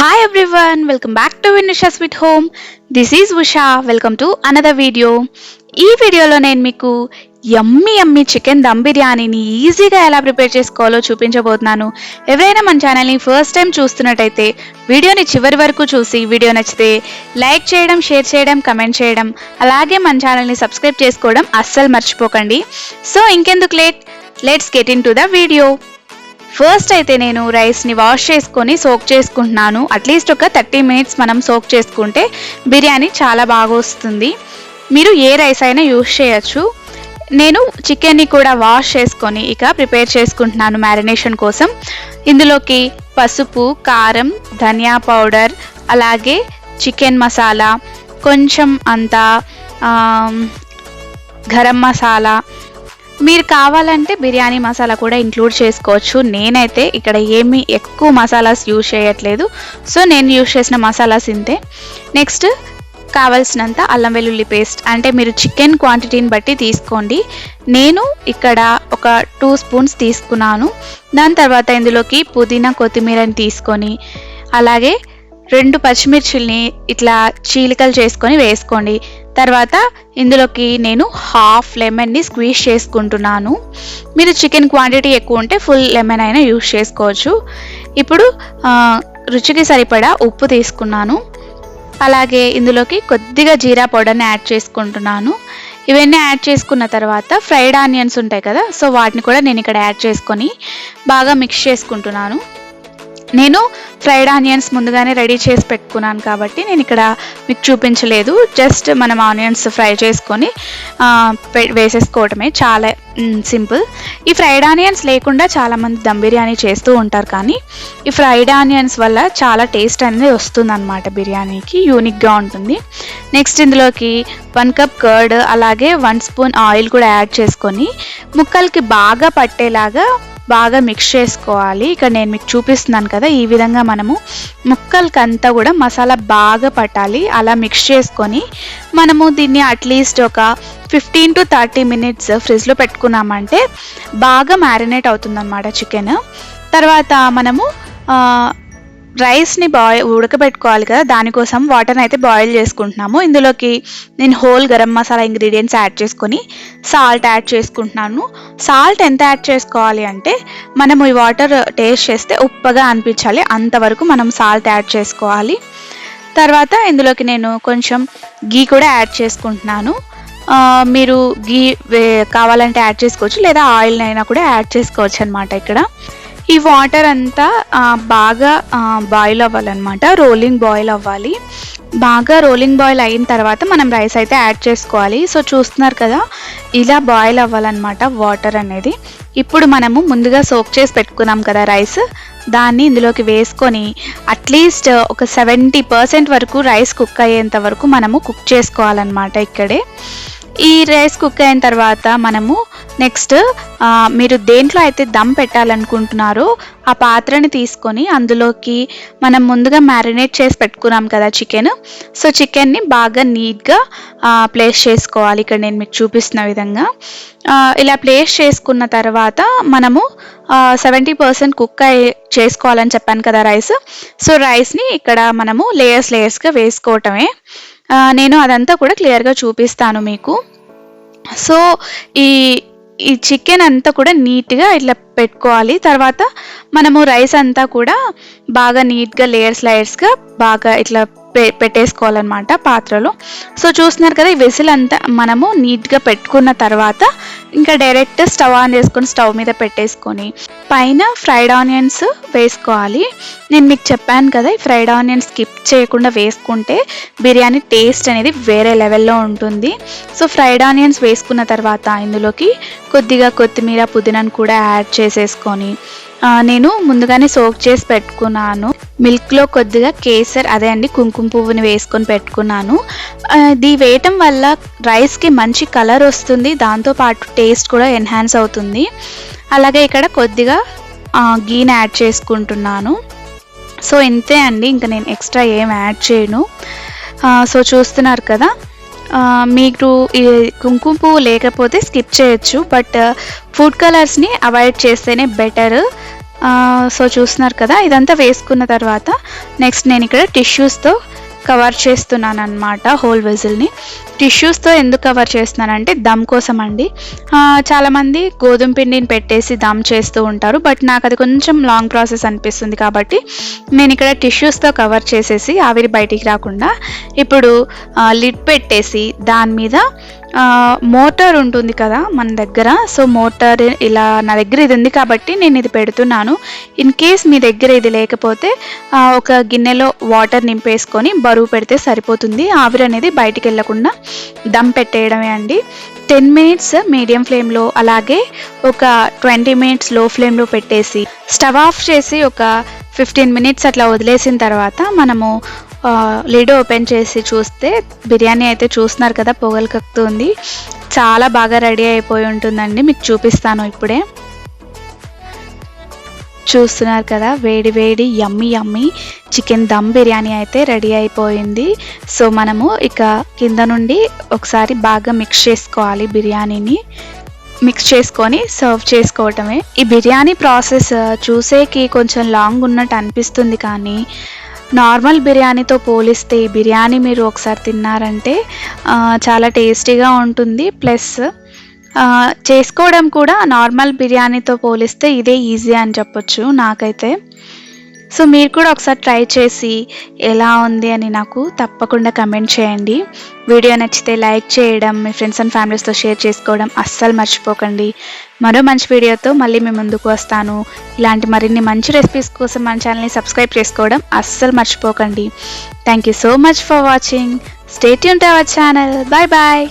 Hi everyone welcome back to Vinisha sweet home this is Usha welcome to another video ఈ వీడియోలో నేను మీకు యమ్మీ యమ్మీ chicken dum బిర్యానీని ఈజీగా ఎలా ప్రిపేర్ చేసుకోవాలో చూపించబోతున్నాను. ఎవరైనా మన ఛానల్ని ఫస్ట్ టైం చూస్తున్నట్టయితే వీడియోని చివరి వరకు చూసి వీడియో నచ్చితే లైక్ చేయడం షేర్ చేయడం కమెంట్ చేయడం అలాగే మన ఛానల్ని సబ్స్క్రైబ్ చేసుకోవడం అస్సలు మర్చిపోకండి. సో ఇంకెందుకు late let's get into the video first అయితే నేను రైస్ని వాష్ చేసుకొని సోక్ చేసుకుంటున్నాను. అట్లీస్ట్ ఒక థర్టీ మినిట్స్ మనం సోక్ చేసుకుంటే బిర్యానీ చాలా బాగా వస్తుంది. మీరు ఏ రైస్ అయినా యూస్ చేయొచ్చు. నేను చికెన్ని కూడా వాష్ చేసుకొని ఇక ప్రిపేర్ చేసుకుంటున్నాను మ్యారినేషన్ కోసం. ఇందులోకి పసుపు కారం ధనియా పౌడర్ అలాగే చికెన్ మసాలా కొంచెం అంత గరం మసాలా మీరు కావాలంటే బిర్యానీ మసాలా కూడా ఇంక్లూడ్ చేసుకోవచ్చు. నేనైతే ఇక్కడ ఏమీ ఎక్కువ మసాలాస్ యూజ్ చేయట్లేదు. సో నేను యూజ్ చేసిన మసాలాస్ ఇంతే. నెక్స్ట్ కావాల్సినంత అల్లం వెల్లుల్లి పేస్ట్. అంటే మీరు చికెన్ క్వాంటిటీని బట్టి తీసుకోండి. నేను ఇక్కడ ఒక టూ స్పూన్స్ తీసుకున్నాను. దాని తర్వాత ఇందులోకి పుదీనా కొత్తిమీరని తీసుకొని అలాగే రెండు పచ్చిమిర్చిల్ని ఇట్లా చీలికలు చేసుకొని వేసుకోండి. తర్వాత ఇందులోకి నేను హాఫ్ లెమన్ని స్క్వీజ్ చేసుకుంటున్నాను. మీరు చికెన్ క్వాంటిటీ ఎక్కువ ఉంటే ఫుల్ లెమన్ అయినా యూస్ చేసుకోవచ్చు. ఇప్పుడు రుచికి సరిపడా ఉప్పు తీసుకున్నాను. అలాగే ఇందులోకి కొద్దిగా జీరా పౌడర్ని యాడ్ చేసుకుంటున్నాను. ఇవన్నీ యాడ్ చేసుకున్న తర్వాత ఫ్రైడ్ ఆనియన్స్ ఉంటాయి కదా సో వాటిని కూడా నేను ఇక్కడ యాడ్ చేసుకొని బాగా మిక్స్ చేసుకుంటున్నాను. నేను ఫ్రైడ్ ఆనియన్స్ ముందుగానే రెడీ చేసి పెట్టుకున్నాను కాబట్టి నేను ఇక్కడ మీకు చూపించలేదు. జస్ట్ మనం ఆనియన్స్ ఫ్రై చేసుకొని పె- వేసేసుకోవటమే. చాలా సింపుల్. ఈ ఫ్రైడ్ ఆనియన్స్ లేకుండా చాలామంది దమ్ బిర్యానీ చేస్తూ ఉంటారు కానీ ఈ ఫ్రైడ్ ఆనియన్స్ వల్ల చాలా టేస్ట్ అనేది వస్తుంది అనమాట బిర్యానీకి. యూనిక్గా ఉంటుంది. నెక్స్ట్ ఇందులోకి వన్ కప్ కర్డ్ అలాగే వన్ స్పూన్ ఆయిల్ కూడా యాడ్ చేసుకొని ముక్కలకి బాగా పట్టేలాగా బాగా మిక్స్ చేసుకోవాలి. ఇక్కడ నేను మీకు చూపిస్తున్నాను కదా ఈ విధంగా మనము ముక్కలకి అంతా కూడా మసాలా బాగా పట్టాలి. అలా మిక్స్ చేసుకొని మనము దీన్ని అట్లీస్ట్ ఒక ఫిఫ్టీన్ టు థర్టీ మినిట్స్ ఫ్రిడ్జ్లో పెట్టుకున్నామంటే బాగా మ్యారినేట్ అవుతుందన్నమాట చికెన్ తర్వాత మనము రైస్ని బాయ్ ఉడకబెట్టుకోవాలి కదా దానికోసం వాటర్ని అయితే బాయిల్ చేసుకుంటున్నాము. ఇందులోకి నేను whole garam masala ingredients add చేసుకొని సాల్ట్ యాడ్ చేసుకుంటున్నాను. సాల్ట్ ఎంత యాడ్ చేసుకోవాలి అంటే మనము ఈ వాటర్ టేస్ట్ చేస్తే ఉప్పగా అనిపించాలి. అంతవరకు మనం సాల్ట్ యాడ్ చేసుకోవాలి. తర్వాత ఇందులోకి నేను కొంచెం గీ కూడా యాడ్ చేసుకుంటున్నాను. మీరు గీ వే- కావాలంటే యాడ్ చేసుకోవచ్చు లేదా ఆయిల్ అయినా కూడా యాడ్ చేసుకోవచ్చు అనమాట ఇక్కడ. ఈ వాటర్ అంతా బాగా బాయిల్ అవ్వాలన్నమాట. రోలింగ్ బాయిల్ అవ్వాలి. బాగా రోలింగ్ బాయిల్ అయిన తర్వాత మనం రైస్ అయితే యాడ్ చేసుకోవాలి. సో చూస్తున్నారు కదా ఇలా బాయిల్ అవ్వాలన్నమాట వాటర్ అనేది. ఇప్పుడు మనము ముందుగా సోక్ చేసి పెట్టుకున్నాం కదా రైస్ దాన్ని ఇందులోకి వేసుకొని అట్లీస్ట్ ఒక సెవెంటీ పర్సెంట్ వరకు రైస్ కుక్ అయ్యేంత వరకు మనము కుక్ చేసుకోవాలన్నమాట ఇక్కడే. ఈ రైస్ కుక్ అయిన తర్వాత మనము నెక్స్ట్ మీరు దేంట్లో అయితే దమ్ పెట్టాలనుకుంటున్నారో ఆ పాత్రని తీసుకొని అందులోకి మనం ముందుగా మ్యారినేట్ చేసి పెట్టుకున్నాం కదా చికెన్. సో చికెన్ని బాగా నీట్గా ప్లేస్ చేసుకోవాలి. ఇక్కడ నేను మీకు చూపిస్తున్న విధంగా. ఇలా ప్లేస్ చేసుకున్న తర్వాత మనము సెవెంటీ పర్సెంట్ కుక్ అయి చేసుకోవాలని చెప్పాను కదా రైస్. సో రైస్ని ఇక్కడ మనము లేయర్స్ లేయర్స్గా వేసుకోవటమే. నేను అదంతా కూడా క్లియర్గా చూపిస్తాను మీకు. సో ఈ ఈ చికెన్ అంతా కూడా నీట్గా ఇట్లా పెట్టుకోవాలి. తర్వాత మనము రైస్ అంతా కూడా బాగా నీట్గా లేయర్స్ లేయర్స్గా బాగా ఇట్లా పెట్టేసుకోవాలన్నమాట పాత్రలో. సో చూస్తున్నారు కదా ఈ వెసిల్ అంతా మనము నీట్గా పెట్టుకున్న తర్వాత ఇంకా డైరెక్ట్ స్టవ్ ఆన్ చేసుకొని స్టవ్ మీద పెట్టేసుకొని పైన ఫ్రైడ్ ఆనియన్స్ వేసుకోవాలి. నేను మీకు చెప్పాను కదా ఈ ఫ్రైడ్ ఆనియన్స్ స్కిప్ చేయకుండా వేసుకుంటే బిర్యానీ టేస్ట్ అనేది వేరే లెవెల్లో ఉంటుంది. సో ఫ్రైడ్ ఆనియన్స్ వేసుకున్న తర్వాత ఇందులోకి కొద్దిగా కొత్తిమీర పుదీనాను కూడా యాడ్ చేసేసుకొని నేను ముందుగానే సోక్ చేసి పెట్టుకున్నాను. మిల్క్లో కొద్దిగా కేసర్ అదే అండి కుంకుమ పువ్వుని వేసుకొని పెట్టుకున్నాను. ఇది వేయటం వల్ల రైస్కి మంచి కలర్ వస్తుంది దాంతోపాటు టేస్ట్ కూడా ఎన్హాన్స్ అవుతుంది. అలాగే ఇక్కడ కొద్దిగా గీని యాడ్ చేసుకుంటున్నాను. సో ఇంతే అండి ఇంకా నేను ఎక్స్ట్రా ఏం యాడ్ చేయను. సో చూస్తున్నారు కదా మీకు కుంకుమ పువ్వు లేకపోతే స్కిప్ చేయొచ్చు బట్ ఫుడ్ కలర్స్ని అవాయిడ్ చేస్తేనే బెటర్ సో చూస్తున్నారు కదా ఇదంతా వేసుకున్న తర్వాత నెక్స్ట్ నేను ఇక్కడ టిష్యూస్తో కవర్ చేస్తున్నాను అనమాట హోల్ వెజిల్ని టిష్యూస్తో ఎందుకు కవర్ చేస్తున్నానంటే దమ్ కోసం అండి. చాలామంది గోధుమ పిండిని పెట్టేసి దమ్ చేస్తూ ఉంటారు బట్ నాకు అది కొంచెం లాంగ్ ప్రాసెస్ అనిపిస్తుంది కాబట్టి నేను ఇక్కడ టిష్యూస్తో కవర్ చేసేసి ఆవిరి బయటికి రాకుండా ఇప్పుడు లిడ్ పెట్టేసి దాని మీద మోటార్ ఉంటుంది కదా మన దగ్గర. సో మోటార్ ఇలా నా దగ్గర ఇది ఉంది కాబట్టి నేను ఇది పెడుతున్నాను. ఇన్ కేస్ మీ దగ్గర ఇది లేకపోతే ఒక గిన్నెలో వాటర్ నింపేసుకొని బరువు పెడితే సరిపోతుంది. ఆవిరి అనేది బయటికి వెళ్ళకుండా దమ్ పెట్టేయడమే అండి. టెన్ మినిట్స్ మీడియం ఫ్లేమ్లో అలాగే ఒక ట్వంటీ మినిట్స్లో ఫ్లేమ్లో పెట్టేసి స్టవ్ ఆఫ్ చేసి ఒక ఫిఫ్టీన్ మినిట్స్ అట్లా వదిలేసిన తర్వాత మనము లిడ్ ఓపెన్ చేసి చూస్తే బిర్యానీ అయితే చూస్తున్నారు కదా పొగలు కక్కుతుంది. చాలా బాగా రెడీ అయిపోయి ఉంటుందండి మీకు చూపిస్తాను ఇప్పుడే. చూస్తున్నారు కదా వేడి వేడి yummy yummy chicken dum biryani అయితే రెడీ అయిపోయింది. సో మనము ఇక కింద నుండి ఒకసారి బాగా మిక్స్ చేసుకోవాలి బిర్యానీని. మిక్స్ చేసుకొని సర్వ్ చేసుకోవటమే. ఈ బిర్యానీ ప్రాసెస్ చూసేకి కొంచెం లాంగ్ ఉన్నట్టు అనిపిస్తుంది కానీ నార్మల్ బిర్యానీతో పోలిస్తే ఈ బిర్యానీ మీరు ఒకసారి తిన్నారంటే చాలా టేస్టీగా ఉంటుంది. ప్లస్ చేసుకోవడం కూడా నార్మల్ బిర్యానీతో పోలిస్తే ఇదే ఈజీ అని చెప్పొచ్చు నాకైతే. సో మీరు కూడా ఒకసారి ట్రై చేసి ఎలా ఉంది అని నాకు తప్పకుండా కమెంట్ చేయండి. వీడియో నచ్చితే లైక్ చేయడం మీ ఫ్రెండ్స్ అండ్ ఫ్యామిలీస్తో షేర్ చేసుకోవడం అస్సలు మర్చిపోకండి. మరో మంచి వీడియోతో మళ్ళీ మీ ముందుకు వస్తాను. ఇలాంటి మరిన్ని మంచి రెసిపీస్ కోసం మన ఛానల్ని సబ్స్క్రైబ్ చేసుకోవడం అస్సలు మర్చిపోకండి. Thank you so much for watching stay Yoon our channel bye bye